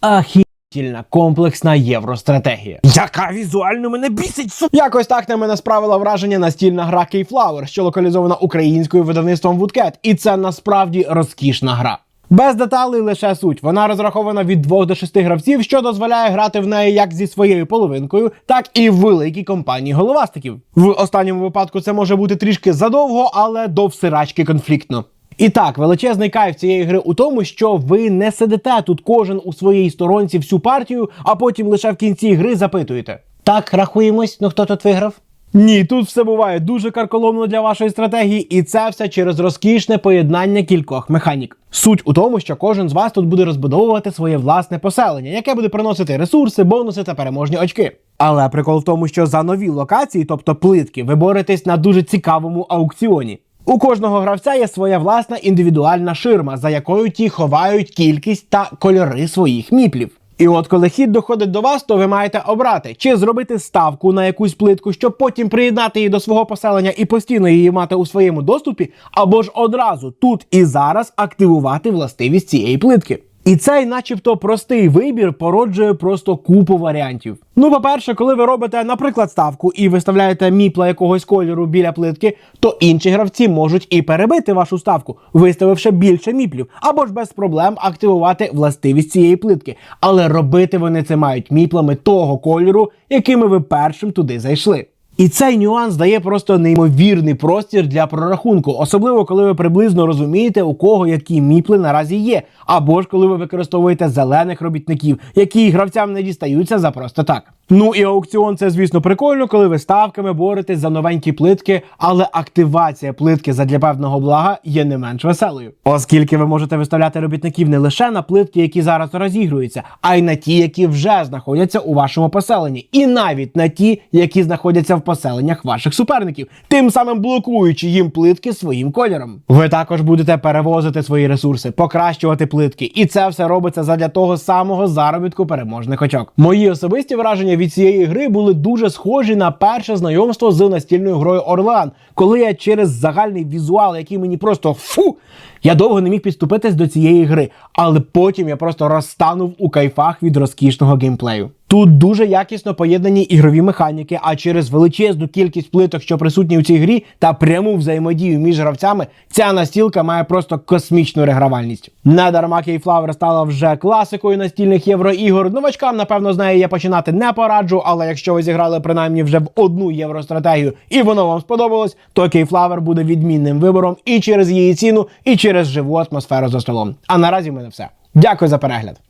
Ахітільна комплексна євростратегія. Яка візуально мене бісить, су... Якось так на мене справила враження настільна гра Keyflower, що локалізована українською видавництвом Woodcat. І це насправді розкішна гра. Без деталей лише суть. Вона розрахована від 2 до 6 гравців, що дозволяє грати в неї як зі своєю половинкою, так і в великій компанії головастиків. В останньому випадку це може бути трішки задовго, але до всирачки конфліктно. І так, величезний кайф цієї гри у тому, що ви не сидите тут кожен у своїй сторонці всю партію, а потім лише в кінці гри запитуєте. Так, рахуємось, ну хто тут виграв? Ні, тут все буває дуже карколомно для вашої стратегії, і це все через розкішне поєднання кількох механік. Суть у тому, що кожен з вас тут буде розбудовувати своє власне поселення, яке буде приносити ресурси, бонуси та переможні очки. Але прикол в тому, що за нові локації, тобто плитки, ви боретесь на дуже цікавому аукціоні. У кожного гравця є своя власна індивідуальна ширма, за якою ті ховають кількість та кольори своїх міплів. І от коли хід доходить до вас, то ви маєте обрати, чи зробити ставку на якусь плитку, щоб потім приєднати її до свого поселення і постійно її мати у своєму доступі, або ж одразу тут і зараз активувати властивість цієї плитки. І цей, начебто, простий вибір породжує просто купу варіантів. Ну, по-перше, коли ви робите, наприклад, ставку і виставляєте міпла якогось кольору біля плитки, то інші гравці можуть і перебити вашу ставку, виставивши більше міплів, або ж без проблем активувати властивість цієї плитки. Але робити вони це мають міплами того кольору, якими ви першим туди зайшли. І цей нюанс дає просто неймовірний простір для прорахунку, особливо коли ви приблизно розумієте, у кого які міпли наразі є, або ж коли ви використовуєте зелених робітників, які гравцям не дістаються за просто так. Ну і аукціон це, звісно, прикольно, коли ви ставками боретесь за новенькі плитки, але активація плитки задля певного блага є не менш веселою, оскільки ви можете виставляти робітників не лише на плитки, які зараз розігруються, а й на ті, які вже знаходяться у вашому поселенні, і навіть на ті, які знаходяться в поселеннях ваших суперників, тим самим блокуючи їм плитки своїм кольором. Ви також будете перевозити свої ресурси, покращувати плитки, і це все робиться задля того самого заробітку переможних очок. Мої особисті враження від цієї гри були дуже схожі на перше знайомство з настільною грою Орлан, коли я через загальний візуал, який мені просто фу, я довго не міг підступитись до цієї гри, але потім я просто розтанув у кайфах від розкішного геймплею. Тут дуже якісно поєднані ігрові механіки, а через величезну кількість плиток, що присутні у цій грі, та пряму взаємодію між гравцями, ця настілка має просто космічну регравальність. Недарма Keyflower стала вже класикою настільних євроігор. Новачкам, напевно, з неї я починати не пораджу, але якщо ви зіграли принаймні вже в одну євростратегію і воно вам сподобалось, то Keyflower буде відмінним вибором і через її ціну, і через живу атмосферу за столом. А наразі в мене все. Дякую за перегляд.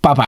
Па-па!